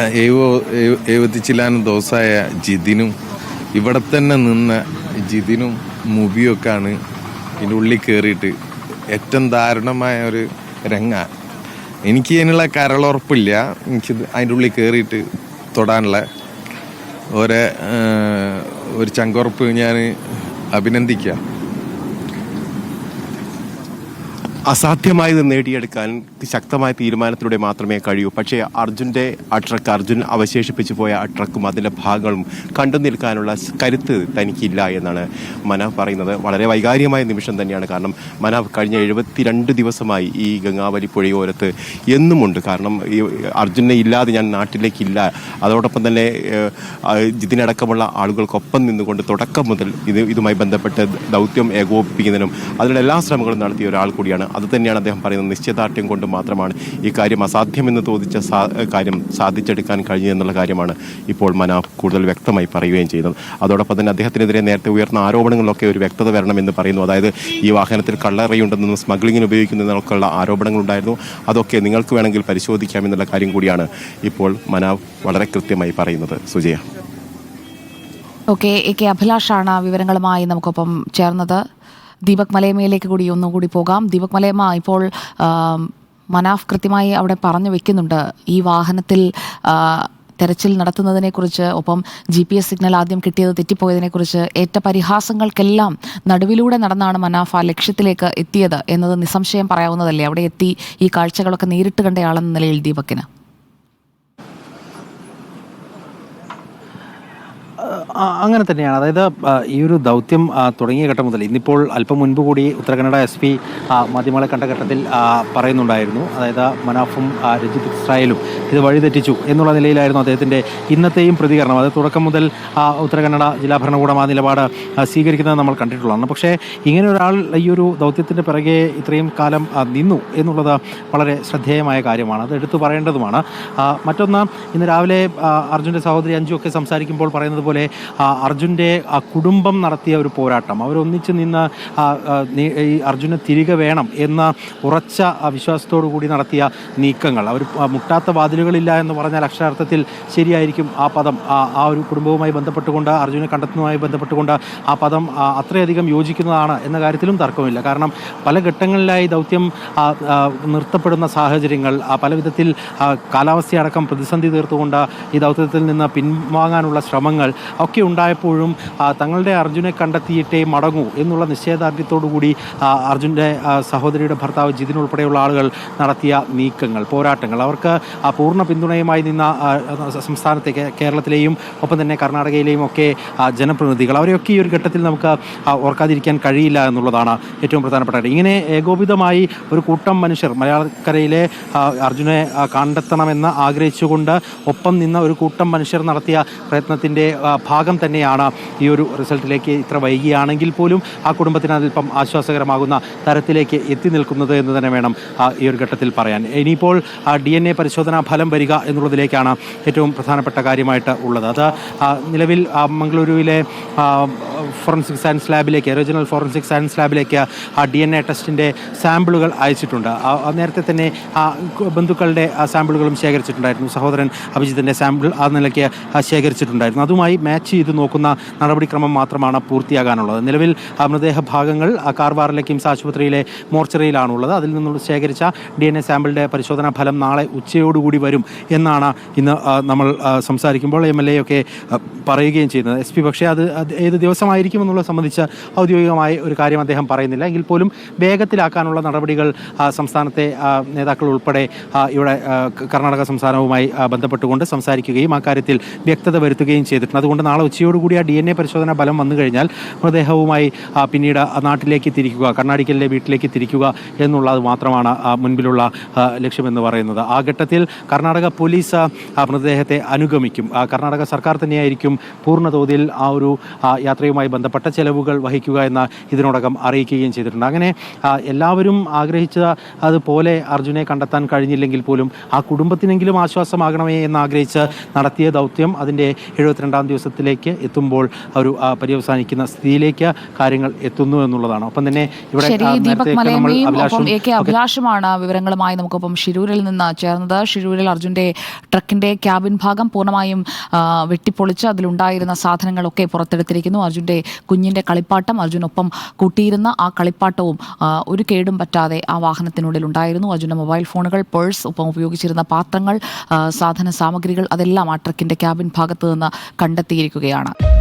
എഴുപോ എഴുപത്തിച്ചില്ലാനും ദിവസമായ ജിതിനും ഇവിടെ തന്നെ നിന്ന ജിതിനും മുബിയൊക്കെയാണ് ഇതിന്റെ ഉള്ളിൽ കയറിയിട്ട് ഏറ്റവും ദാരുണമായ ഒരു രംഗ. എനിക്ക് അതിനുള്ള കരളുറപ്പില്ല. എനിക്ക് അതിന്റെ ഉള്ളിൽ കയറിയിട്ട് തൊടാനുള്ള ഒരേ ഒരു ചങ്കുറപ്പ് ഞാൻ അഭിനന്ദിക്കുക അസാധ്യമായത് നേടിയെടുക്കാൻ ശക്തമായ തീരുമാനത്തിലൂടെ മാത്രമേ കഴിയൂ. പക്ഷേ അർജുന്റെ ആ ട്രക്ക് അർജുൻ അവശേഷിപ്പിച്ചു പോയ ആ ട്രക്കും അതിന്റെ ഭാഗങ്ങളും കണ്ടു നിൽക്കാനുള്ള കരുത്ത് തനിക്കില്ല എന്നാണ് മനാഫ് പറയുന്നത്. വളരെ വൈകാരികമായ നിമിഷം തന്നെയാണ്. കാരണം മനാഫ് കഴിഞ്ഞ എഴുപത്തിരണ്ട് ദിവസമായി ഈ ഗംഗാവലി പുഴയോരത്ത് എന്നുമുണ്ട്. കാരണം ഈ അർജുനെ ഇല്ലാതെ ഞാൻ നാട്ടിലേക്കില്ല. അതോടൊപ്പം തന്നെ ഇതിനടക്കമുള്ള ആളുകൾക്കൊപ്പം നിന്നുകൊണ്ട് തുടക്കം മുതൽ ഇത് ഇതുമായി ബന്ധപ്പെട്ട് ദൗത്യം ഏകോപിപ്പിക്കുന്നതിനും അതിനുള്ള എല്ലാ ശ്രമങ്ങളും നടത്തിയ ഒരാൾ കൂടിയാണ് അത് തന്നെയാണ് അദ്ദേഹം പറയുന്നത്. നിശ്ചയദാർഢ്യം കൊണ്ട് മാത്രമാണ് ഈ കാര്യം അസാധ്യമെന്ന് തോന്നിച്ച കാര്യം സാധിച്ചെടുക്കാൻ കഴിഞ്ഞു എന്നുള്ള കാര്യമാണ് ഇപ്പോൾ മനാഫ് കൂടുതൽ വ്യക്തമായി പറയുകയും ചെയ്യുന്നത്. അതോടൊപ്പം തന്നെ അദ്ദേഹത്തിനെതിരെ നേരത്തെ ഉയർന്ന ആരോപണങ്ങളിലൊക്കെ ഒരു വ്യക്തത വരണമെന്ന് പറയുന്നു. അതായത് ഈ വാഹനത്തിൽ കള്ളറയുണ്ടെന്നും സ്മഗ്ലിങ്ങിന് ഉപയോഗിക്കുന്നതിനൊക്കെയുള്ള ആരോപണങ്ങളുണ്ടായിരുന്നു. അതൊക്കെ നിങ്ങൾക്ക് വേണമെങ്കിൽ പരിശോധിക്കാമെന്നുള്ള കാര്യം കൂടിയാണ് ഇപ്പോൾ മനാവ് വളരെ കൃത്യമായി പറയുന്നത്. സുജയ. ഓക്കെ എ കെ അഭിലാഷാണ് വിവരങ്ങളുമായി നമുക്കൊപ്പം ചേർന്നത്. ദീപക് മലയമയിലേക്ക് കൂടി ഒന്നുകൂടി പോകാം. ദീപക് മലയമ്മ ഇപ്പോൾ മനാഫ് കൃത്യമായി അവിടെ പറഞ്ഞു വെക്കുന്നുണ്ട്. ഈ വാഹനത്തിൽ തെരച്ചിൽ നടത്തുന്നതിനെക്കുറിച്ച് ഒപ്പം ജി പി എസ് സിഗ്നൽ ആദ്യം കിട്ടിയത് തെറ്റിപ്പോയതിനെക്കുറിച്ച് ഏറ്റ പരിഹാസങ്ങൾക്കെല്ലാം നടുവിലൂടെ നടന്നാണ് മനാഫ ആ ലക്ഷ്യത്തിലേക്ക് എത്തിയത് എന്നത് നിസ്സംശയം പറയാവുന്നതല്ലേ. അവിടെ എത്തി ഈ കാഴ്ചകളൊക്കെ നേരിട്ട് കണ്ടയാളെന്ന നിലയിൽ ദീപക്കിന്. അങ്ങനെ തന്നെയാണ്. അതായത് ഈ ഒരു ദൗത്യം തുടങ്ങിയ ഘട്ടം മുതൽ ഇന്നിപ്പോൾ അല്പം മുൻപ് കൂടി ഉത്തര കന്നഡ എസ് പി മാധ്യമങ്ങളെ കണ്ട ഘട്ടത്തിൽ പറയുന്നുണ്ടായിരുന്നു. അതായത് മനാഫും ആ, രഞ്ജിത്ത് ഇസ്രായേലും ഇത് വഴിതെറ്റിച്ചു എന്നുള്ള നിലയിലായിരുന്നു അദ്ദേഹത്തിന്റെ ഇന്നത്തെയും പ്രതികരണം. അത് തുടക്കം മുതൽ ഉത്തരകന്നഡ ഉത്തര കന്നഡ ജില്ലാ ഭരണകൂടം ആ നിലപാട് സ്വീകരിക്കുന്നത് നമ്മൾ കണ്ടിട്ടുള്ളതാണ്. പക്ഷേ ഇങ്ങനെ ഒരാൾ ഈ ഒരു ദൗത്യത്തിന്റെ പിറകെ ഇത്രയും കാലം നിന്നു എന്നുള്ളത് വളരെ ശ്രദ്ധേയമായ കാര്യമാണ്. അത് എടുത്തു പറയേണ്ടതുമാണ്. മറ്റൊന്ന് ഇന്ന് രാവിലെ അർജുന്റെ സഹോദരി അഞ്ചു ഒക്കെ സംസാരിക്കുമ്പോൾ പറയുന്നത് പോലെ അർജുന്റെ കുടുംബം നടത്തിയ ഒരു പോരാട്ടം. അവരൊന്നിച്ച് നിന്ന് ഈ അർജുനെ തിരികെ വേണം എന്ന ഉറച്ച വിശ്വാസത്തോടു കൂടി നടത്തിയ നീക്കങ്ങൾ. അവർ മുട്ടാത്ത വാതിലുകളില്ല എന്ന് പറഞ്ഞാൽ അക്ഷരാർത്ഥത്തിൽ ശരിയായിരിക്കും ആ പദം. ആ ഒരു കുടുംബവുമായി ബന്ധപ്പെട്ടുകൊണ്ട് അർജുനെ കണ്ടെത്തുന്നതുമായി ബന്ധപ്പെട്ടുകൊണ്ട് ആ പദം അത്രയധികം യോജിക്കുന്നതാണ് എന്ന കാര്യത്തിലും തർക്കമില്ല. കാരണം പല ഘട്ടങ്ങളിലായി ദൗത്യം നിർത്തപ്പെടുന്ന സാഹചര്യങ്ങൾ പല വിധത്തിൽ കാലാവസ്ഥയടക്കം പ്രതിസന്ധി തീർത്തുകൊണ്ട് ഈ ദൗത്യത്തിൽ നിന്ന് പിൻവാങ്ങാനുള്ള ശ്രമങ്ങൾ ഒക്കെ ഉണ്ടായപ്പോഴും തങ്ങളുടെ അർജുനെ കണ്ടെത്തിയിട്ടേ മടങ്ങൂ എന്നുള്ള നിശ്ചയദാർഢ്യത്തോടുകൂടി അർജുന്റെ സഹോദരിയുടെ ഭർത്താവ് ജിതിൻ ഉൾപ്പെടെയുള്ള ആളുകൾ നടത്തിയ നീക്കങ്ങൾ പോരാട്ടങ്ങൾ. അവർക്ക് പൂർണ പിന്തുണയുമായി നിന്ന സംസ്ഥാനത്തെ കേരളത്തിലെയും ഒപ്പം തന്നെ കർണാടകയിലെയും ഒക്കെ ജനപ്രതിനിധികൾ. അവരെയൊക്കെ ഈ ഒരു ഘട്ടത്തിൽ നമുക്ക് ഓർക്കാതിരിക്കാൻ കഴിയില്ല എന്നുള്ളതാണ് ഏറ്റവും പ്രധാനപ്പെട്ട കാര്യം. ഇങ്ങനെ ഏകോപിതമായി ഒരു കൂട്ടം മനുഷ്യർ മലയാളക്കരയിലെ അർജുനെ കണ്ടെത്തണമെന്ന് ആഗ്രഹിച്ചുകൊണ്ട് ഒപ്പം നിന്ന ഒരു കൂട്ടം മനുഷ്യർ നടത്തിയ പ്രയത്നത്തിന്റെ ആ, ഭാഗം തന്നെയാണ് ഈ ഒരു റിസൾട്ടിലേക്ക് ഇത്ര വൈകിയാണെങ്കിൽ പോലും ആ കുടുംബത്തിന് അല്പം ആശ്വാസകരമാകുന്ന തരത്തിലേക്ക് എത്തി നിൽക്കുന്നത് എന്ന് തന്നെ വേണം ഈ ഒരു ഘട്ടത്തിൽ പറയാൻ. ഇനിയിപ്പോൾ ഡി എൻ എ പരിശോധനാ ഫലം വരിക എന്നുള്ളതിലേക്കാണ് ഏറ്റവും പ്രധാനപ്പെട്ട കാര്യമായിട്ട് ഉള്ളത്. അത് നിലവിൽ മംഗളൂരുവിലെ ഫോറൻസിക് സയൻസ് ലാബിലേക്ക് ഒറിജിനൽ ഫോറൻസിക് സയൻസ് ലാബിലേക്ക് ആ ഡി എൻ എ ടെസ്റ്റിന്റെ സാമ്പിളുകൾ അയച്ചിട്ടുണ്ട്. നേരത്തെ തന്നെ ആ ബന്ധുക്കളുടെ സാമ്പിളുകളും ശേഖരിച്ചിട്ടുണ്ടായിരുന്നു. സഹോദരൻ അഭിജിത്തിന്റെ സാമ്പിൾ ആ നിലയ്ക്ക് ശേഖരിച്ചിട്ടുണ്ടായിരുന്നു. അതുമായി മാച്ച് ചെയ്ത് നോക്കുന്ന നടപടിക്രമം മാത്രമാണ് പൂർത്തിയാകാനുള്ളത്. നിലവിൽ മൃതദേഹ ഭാഗങ്ങൾ കാർവാറിലെ കിംസ് ആശുപത്രിയിലെ മോർച്ചറിയിലാണുള്ളത്. അതിൽ നിന്നുള്ള ശേഖരിച്ച ഡി എൻ എ സാമ്പിളിന്റെ പരിശോധനാ ഫലം നാളെ ഉച്ചയോടുകൂടി വരും എന്നാണ് ഇന്ന് നമ്മൾ സംസാരിക്കുമ്പോൾ എം എൽ എ ഒക്കെ പറയുകയും ചെയ്യുന്നത്. എസ് പി പക്ഷേ അത് ഏത് ദിവസമായിരിക്കും എന്നുള്ളത് സംബന്ധിച്ച് ഔദ്യോഗികമായ ഒരു കാര്യം അദ്ദേഹം പറയുന്നില്ല. എങ്കിൽ പോലും വേഗത്തിലാക്കാനുള്ള നടപടികൾ സംസ്ഥാനത്തെ നേതാക്കൾ ഉൾപ്പെടെ ഇവിടെ കർണാടക സംസ്ഥാനവുമായി ബന്ധപ്പെട്ടുകൊണ്ട് സംസാരിക്കുകയും ആ കാര്യത്തിൽ വ്യക്തത വരുത്തുകയും ചെയ്തിട്ടുണ്ട്. അതുകൊണ്ട് നാളെ ഉച്ചയോടുകൂടി ആ ഡി എൻ എ പരിശോധന ഫലം വന്നു കഴിഞ്ഞാൽ മൃതദേഹവുമായി പിന്നീട് നാട്ടിലേക്ക് തിരിക്കുക കർണാടകയിലെ വീട്ടിലേക്ക് തിരിക്കുക എന്നുള്ളത് മാത്രമാണ് മുൻപിലുള്ള ലക്ഷ്യമെന്ന് പറയുന്നത്. ആ ഘട്ടത്തിൽ കർണാടക പോലീസ് മൃതദേഹത്തെ അനുഗമിക്കും. കർണാടക സർക്കാർ തന്നെയായിരിക്കും പൂർണ തോതിൽ ആ ഒരു യാത്രയുമായി ബന്ധപ്പെട്ട ചെലവുകൾ വഹിക്കുക എന്ന ഇതിനോടകം അറിയിക്കുകയും ചെയ്തിട്ടുണ്ട്. അങ്ങനെ എല്ലാവരും ആഗ്രഹിച്ച അതുപോലെ അർജുനെ കണ്ടെത്താൻ കഴിഞ്ഞില്ലെങ്കിൽ പോലും ആ കുടുംബത്തിനെങ്കിലും ആശ്വാസമാകണമേ എന്ന് ആഗ്രഹിച്ച് നടത്തിയ ദൗത്യം അതിന്റെ എഴുപത്തിരണ്ടാം ദിവസത്തിൽ ഘട്ടത്തിലേക്ക് എത്തുമ്പോൾ ഒരു ആ, പര്യവസാനിക്കുന്ന സ്ഥിതിയിലേക്ക് കാര്യങ്ങൾ എത്തുന്നു എന്നുള്ളതാണ്. ഒപ്പം തന്നെ ഇവിടെ അഭിലാഷമാണ് വിവരങ്ങളുമായി നമുക്കൊപ്പം ഷിരൂരിൽ നിന്ന് ചേർന്നത്. ഷിരൂരിൽ അർജുന്റെ ട്രക്കിന്റെ ക്യാബിൻ ഭാഗം പൂർണമായും വെട്ടിപ്പൊളിച്ച് അതിലുണ്ടായിരുന്ന സാധനങ്ങളൊക്കെ പുറത്തെടുത്തിരിക്കുന്നു. അർജുന്റെ കുഞ്ഞിന്റെ കളിപ്പാട്ടം അർജുനൊപ്പം കൂട്ടിയിരുന്ന ആ കളിപ്പാട്ടവും ഒരു കേടും പറ്റാതെ ആ വാഹനത്തിനുള്ളിൽ ഉണ്ടായിരുന്നു. അർജുന്റെ മൊബൈൽ ഫോണുകൾ പേഴ്സ് ഒപ്പം ഉപയോഗിച്ചിരുന്ന പാത്രങ്ങൾ സാധന സാമഗ്രികൾ അതെല്ലാം ആ ട്രക്കിന്റെ ക്യാബിൻ ഭാഗത്ത് നിന്ന് കണ്ടെത്തിയിരിക്കുകയാണ്